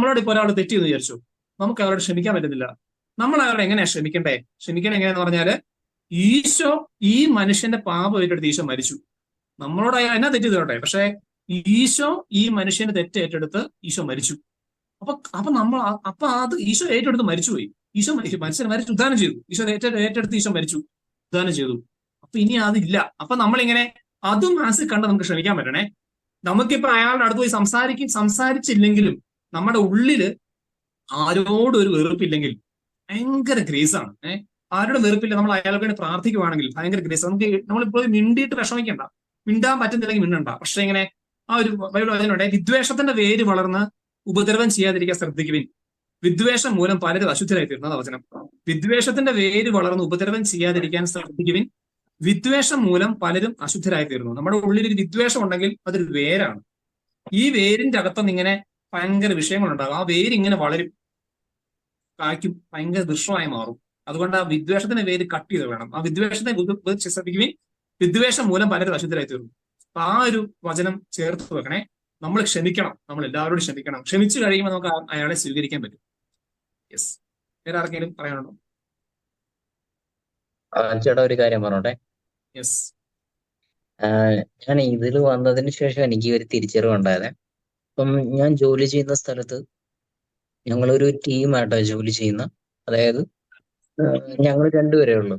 നമ്മളോട് ഇപ്പോൾ ഒരാൾ തെറ്റി എന്ന് വിചാരിച്ചു. നമുക്ക് അവരോട് ക്ഷമിക്കാൻ പറ്റുന്നില്ല നമ്മൾ അവരോട് എങ്ങനെയാണ് ക്ഷമിക്കണ്ടേ? ക്ഷമിക്കണേ എങ്ങനെയാന്ന് പറഞ്ഞാൽ ഈശോ ഈ മനുഷ്യന്റെ പാപം ഏറ്റെടുത്ത് ഈശോ മരിച്ചു. നമ്മളോട് എന്നാ തെറ്റ് ചെയ്തോട്ടെ? പക്ഷെ ഈശോ ഈ മനുഷ്യന്റെ തെറ്റ് ഏറ്റെടുത്ത് ഈശോ മരിച്ചു. അപ്പൊ അപ്പൊ നമ്മൾ അപ്പൊ അത് ഈശോ ഏറ്റെടുത്ത് മരിച്ചുപോയി ഈശോ മരിച്ചു മനുഷ്യൻ മരിച്ചു ഉദ്ധാനം ചെയ്തു. ഈശോ ഏറ്റ- ഏറ്റെടുത്ത് ഈശോ മരിച്ചു ഉദ്ധാനം ചെയ്തു. അപ്പൊ ഇനി അതില്ല. അപ്പൊ നമ്മളിങ്ങനെ അതും മനസ്സിൽ കണ്ട് നമുക്ക് ക്ഷമിക്കാൻ പറ്റണേ. നമുക്കിപ്പോ അയാളുടെ അടുത്ത് പോയി സംസാരിക്കും സംസാരിച്ചില്ലെങ്കിലും നമ്മുടെ ഉള്ളിൽ ആരോടും ഒരു വെറുപ്പില്ലെങ്കിൽ ഭയങ്കര ഗ്രേസാണ് ഏഹ് ആരോടും വെറുപ്പില്ല. നമ്മൾ അയാൾക്ക് വേണ്ടി പ്രാർത്ഥിക്കുവാണെങ്കിൽ ഭയങ്കര ഗ്രേസ് നമുക്ക് നമ്മളിപ്പോൾ മിണ്ടിയിട്ട് വിഷമിക്കണ്ട. മിണ്ടാൻ പറ്റുന്നില്ലെങ്കിൽ മിണ്ടണ്ട. പക്ഷെ ഇങ്ങനെ ആ ഒരു ബൈബിൾ വചനുണ്ട് വിദ്വേഷത്തിന്റെ വേര് വളർന്ന് ഉപദ്രവം ചെയ്യാതിരിക്കാൻ ശ്രദ്ധിക്കുവിൻ. വിദ്വേഷം മൂലം പലരും അശുദ്ധരായി തീർന്നത് വചനം. വിദ്വേഷത്തിന്റെ വേര് വളർന്ന് ഉപദ്രവം ചെയ്യാതിരിക്കാൻ ശ്രദ്ധിക്കുവിൻ. വിദ്വേഷം മൂലം പലരും അശുദ്ധരായി തീർന്നു നമ്മുടെ ഉള്ളിൽ ഒരു വിദ്വേഷം ഉണ്ടെങ്കിൽ അതൊരു വേരാണ്. ഈ വേരിന്റെ അകത്തുനിന്ന് ഇങ്ങനെ ഭയങ്കര വിഷയങ്ങളുണ്ടാകും. ആ വേര് ഇങ്ങനെ വളരും. കായ്ക്കും. ഭയങ്കര ദൃശ്യമായി മാറും. അതുകൊണ്ട് ആ വിദ്വേഷത്തിന്റെ വേര് കട്ട് ചെയ്ത് വേണം ആ വിദ്വേഷത്തെ ശ്രദ്ധിക്കുകയും വിദ്വേഷം മൂലം പലരും അശുദ്ധരായി തീർന്നു. അപ്പൊ ആ ഒരു വചനം ചേർത്ത് വെക്കണേ. നമ്മൾ ക്ഷമിക്കണം. നമ്മൾ എല്ലാവരോടും ക്ഷമിക്കണം. ക്ഷമിച്ചു കഴിയുമ്പോൾ നമുക്ക് അയാളെ സ്വീകരിക്കാൻ പറ്റും. യെസ് വേറെ ആർക്കെങ്കിലും പറയാനുണ്ടോ? ചേട്ടാ ഒരു കാര്യം പറഞ്ഞോട്ടെ. യെസ് ഞാൻ ഇതിൽ വന്നതിന് ശേഷം എനിക്ക് ഒരു തിരിച്ചറിവുണ്ടായത് അപ്പം ഞാൻ ജോലി ചെയ്യുന്ന സ്ഥലത്ത് ഞങ്ങളൊരു ടീമായിട്ടാണ് ജോലി ചെയ്യുന്ന. അതായത് ഞങ്ങൾ രണ്ടുപേരേ ഉള്ളൂ.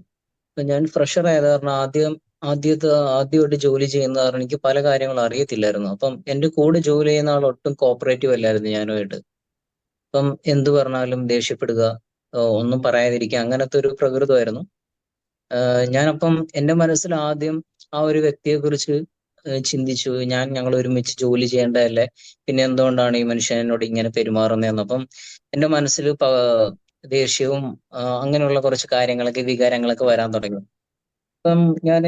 അപ്പൊ ഞാൻ ഫ്രഷർ ആയത് കാരണം ആദ്യം ആദ്യത്തെ ആദ്യമായിട്ട് ജോലി ചെയ്യുന്ന കാരണം എനിക്ക് പല കാര്യങ്ങളും അറിയത്തില്ലായിരുന്നു. അപ്പം എന്റെ കൂടെ ജോലി ചെയ്യുന്ന ആൾ ഒട്ടും കോപ്പറേറ്റീവ് അല്ലായിരുന്നു ഞാനുമായിട്ട്. അപ്പം എന്ത് പറഞ്ഞാലും ദേഷ്യപ്പെടുക ഒന്നും പറയാതിരിക്കുക അങ്ങനത്തെ ഒരു പ്രകൃതമായിരുന്നു. ഞാനപ്പം എന്റെ മനസ്സിൽ ആദ്യം ആ ഒരു വ്യക്തിയെ കുറിച്ച് ചിന്തിച്ചു ഞാൻ ഞങ്ങൾ ഒരുമിച്ച് ജോലി ചെയ്യേണ്ടതല്ലേ? പിന്നെ എന്തുകൊണ്ടാണ് ഈ മനുഷ്യൻ എന്നോട് ഇങ്ങനെ പെരുമാറുന്നതെന്ന് അപ്പം എന്റെ മനസ്സിൽ ദേഷ്യവും അങ്ങനെയുള്ള കുറച്ച് കാര്യങ്ങളൊക്കെ വികാരങ്ങളൊക്കെ വരാൻ തുടങ്ങി. അപ്പം ഞാൻ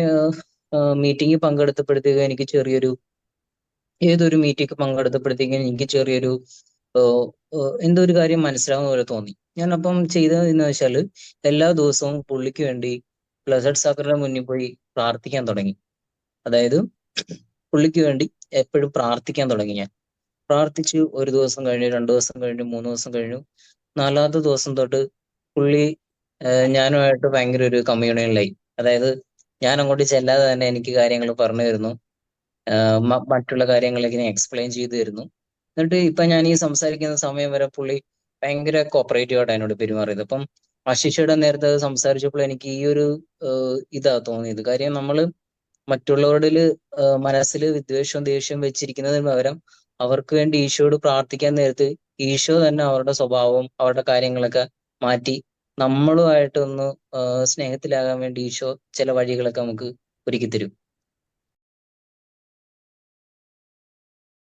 മീറ്റിംഗിൽ പങ്കെടുത്തപ്പോഴത്തേക്ക് എനിക്ക് ചെറിയൊരു ഏതൊരു മീറ്റിംഗ് പങ്കെടുത്തപ്പോഴത്തേക്കും എനിക്ക് ചെറിയൊരു എന്തോ ഒരു കാര്യം മനസ്സിലാവുന്ന പോലെ തോന്നി. ഞാൻ അപ്പം ചെയ്തത് വെച്ചാൽ എല്ലാ ദിവസവും പുള്ളിക്ക് വേണ്ടി ബ്ലസഡ് സാക്കറിന്റെ മുന്നിൽ പോയി പ്രാർത്ഥിക്കാൻ തുടങ്ങി. അതായത് പുള്ളിക്ക് വേണ്ടി എപ്പോഴും പ്രാർത്ഥിക്കാൻ തുടങ്ങി ഞാൻ. പ്രാർത്ഥിച്ചു ഒരു ദിവസം കഴിഞ്ഞു രണ്ടു ദിവസം കഴിഞ്ഞു മൂന്ന് ദിവസം കഴിഞ്ഞു. നാലാമത്തെ ദിവസം തൊട്ട് പുള്ളി ഞാനുമായിട്ട് ഭയങ്കര ഒരു കമ്മ്യൂണിയനിലായി അതായത് ഞാൻ അങ്ങോട്ട് ചെല്ലാതെ തന്നെ എനിക്ക് കാര്യങ്ങൾ പറഞ്ഞു തരുന്നു. മറ്റുള്ള കാര്യങ്ങളൊക്കെ ഞാൻ എക്സ്പ്ലെയിൻ ചെയ്തു തരുന്നു. എന്നിട്ട് ഇപ്പൊ ഞാൻ ഈ സംസാരിക്കുന്ന സമയം വരെ പുള്ളി ഭയങ്കര കോപ്പറേറ്റീവ് ആയിട്ട് എന്നോട് പെരുമാറിയത്. അപ്പം ആശിഷയുടെ നേരത്തെ സംസാരിച്ചപ്പോൾ എനിക്ക് ഈ ഒരു ഇതാ തോന്നിയത്. കാര്യം നമ്മൾ മറ്റുള്ളവരിൽ മനസ്സിൽ വിദ്വേഷവും ദേഷ്യവും വെച്ചിരിക്കുന്നതിന് പകരം അവർക്ക് വേണ്ടി ഈശോയോട് പ്രാർത്ഥിക്കാൻ നേരത്ത് ഈശോ തന്നെ അവരുടെ സ്വഭാവവും അവരുടെ കാര്യങ്ങളൊക്കെ മാറ്റി നമ്മളുമായിട്ട് ഒന്ന് ആഹ് സ്നേഹത്തിലാകാൻ വേണ്ടി ഈശോ ചില വഴികളൊക്കെ നമുക്ക് ഒരുക്കി തരും